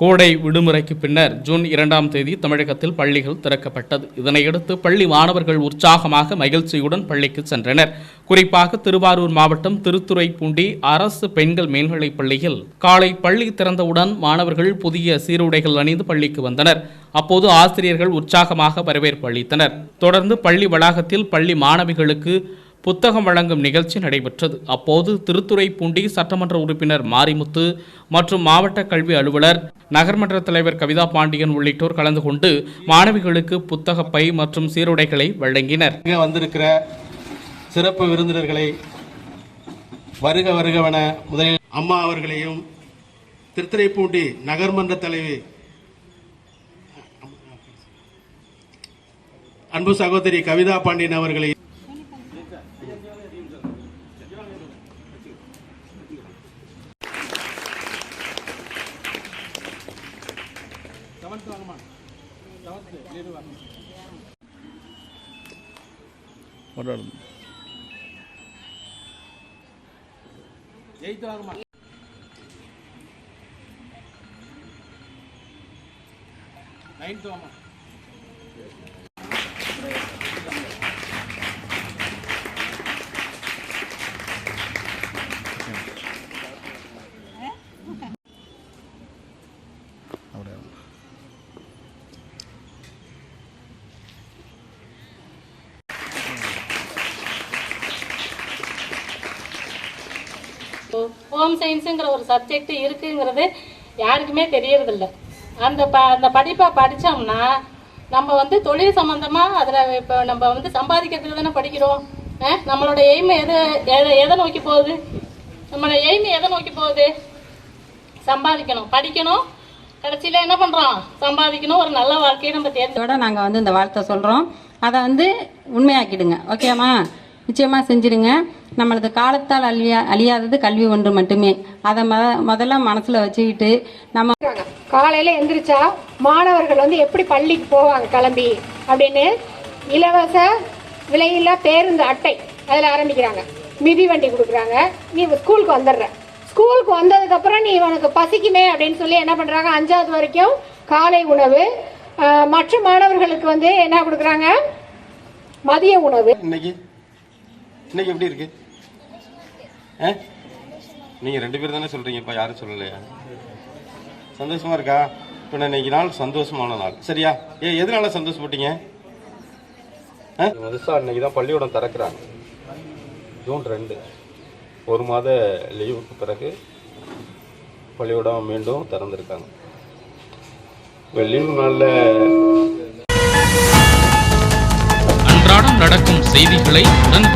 கோடை விடுமுறைக்கு பின்னர் ஜூன் இரண்டாம் தேதி தமிழகத்தில் பள்ளிகள் திறக்கப்பட்டது. இதனையடுத்து பள்ளி மாணவர்கள் உற்சாகமாக மகிழ்ச்சியுடன் பள்ளிக்கு சென்றனர். குறிப்பாக திருவாரூர் மாவட்டம் திருத்துறைப்பூண்டி அரசு பெண்கள் மேல்நிலைப் பள்ளியில் காலை பள்ளி திறந்தவுடன் மாணவர்கள் புதிய சீருடைகள் அணிந்து பள்ளிக்கு வந்தனர். அப்போது ஆசிரியர்கள் உற்சாகமாக வரவேற்பு அளித்தனர். தொடர்ந்து பள்ளி வளாகத்தில் பள்ளி மாணவிகளுக்கு புத்தகம் வழங்கும் நிகழ்ச்சி நடைபெற்றது. அப்போது திருத்துறைப்பூண்டி சட்டமன்ற உறுப்பினர் மாரிமுத்து மற்றும் மாவட்ட கல்வி அலுவலர் நகர்மன்ற தலைவர் கவிதா பாண்டியன் உள்ளிட்டோர் கலந்து கொண்டு மாணவிகளுக்கு புத்தக பை மற்றும் சீருடைகளை வழங்கினர். வந்திருக்கிற சிறப்பு விருந்தினர்களை வருக வருகவன முதலில் அம்மா அவர்களையும் திருத்துறைப்பூண்டி நகர்மன்ற தலைவி அன்பு சகோதரி கவிதா பாண்டியன் அவர்களை செவன்த் வாங்கம்மா. செவன்த்து ஏழு வாங்க. எயித்து வாங்கம்மா. நைன்த்து வாங்கம்மா ஹோம் சயின்ஸுங்கிற ஒரு சப்ஜெக்ட் இருக்குங்கிறது யாருக்குமே தெரியறதில்ல. அந்த ப அந்த படிப்பை படித்தோம்னா நம்ம வந்து தொழில் சம்மந்தமாக அதில் இப்போ நம்ம வந்து சம்பாதிக்கிறதுக்கு தானே படிக்கிறோம். நம்மளோட எய்ம் எது எதை எதை நோக்கி போகுது? நம்மளோட எய்ம் எதை நோக்கி போகுது? சம்பாதிக்கணும். படிக்கணும். கடைசியில் என்ன பண்ணுறோம் சம்பாதிக்கணும். ஒரு நல்ல வாழ்க்கையை நம்ம தேர்ந்தோட நாங்கள் வந்து இந்த வார்த்தை சொல்கிறோம் அதை வந்து உண்மையாக்கிடுங்க. ஓகேம்மா? நிச்சயமாக செஞ்சிடுங்க நம்மளது காலத்தால் அழியா அழியாதது கல்வி ஒன்று மட்டுமே. அதை மொத முதல்ல மனசில் வச்சுக்கிட்டு நம்ம. காலையில எந்திரிச்சா மாணவர்கள் வந்து எப்படி பள்ளிக்கு போவாங்க கிளம்பி அப்படின்னு இலவச விலையில்லா பேருந்து அட்டை அதில் ஆரம்பிக்கிறாங்க. மிதிவண்டி கொடுக்குறாங்க. நீ ஸ்கூலுக்கு வந்துடுற. ஸ்கூலுக்கு வந்ததுக்கப்புறம் நீ உனக்கு பசிக்குமே அப்படின்னு சொல்லி என்ன பண்ணுறாங்க அஞ்சாவது வரைக்கும் காலை உணவு மற்ற மாணவர்களுக்கு வந்து என்ன கொடுக்குறாங்க? மதிய உணவு. இன்னைக்கு இன்னைக்கு எப்படி இருக்கு? ஆ? நீங்க ரெண்டு பேர் தானே சொல்றீங்கப்பா யாரும் சொல்லலையா? சந்தோஷமா இருக்கா? இப்போ இன்னைக்கு நாள் சந்தோஷமான நாள். சரியா? ஏ எதனால சந்தோஷப்பட்டீங்க மதுசா இன்னைக்கு தான் பள்ளிக்கூடம் திறக்கிறாங்க. ஜூன் ரெண்டு. ஒரு மாத லீவுக்கு பிறகு பள்ளிக்கூடம் மீண்டும் திறந்திருக்காங்க. லீவு நாளில் அன்றாடம் நடக்கும் செய்திகளை உடனுக்குடன்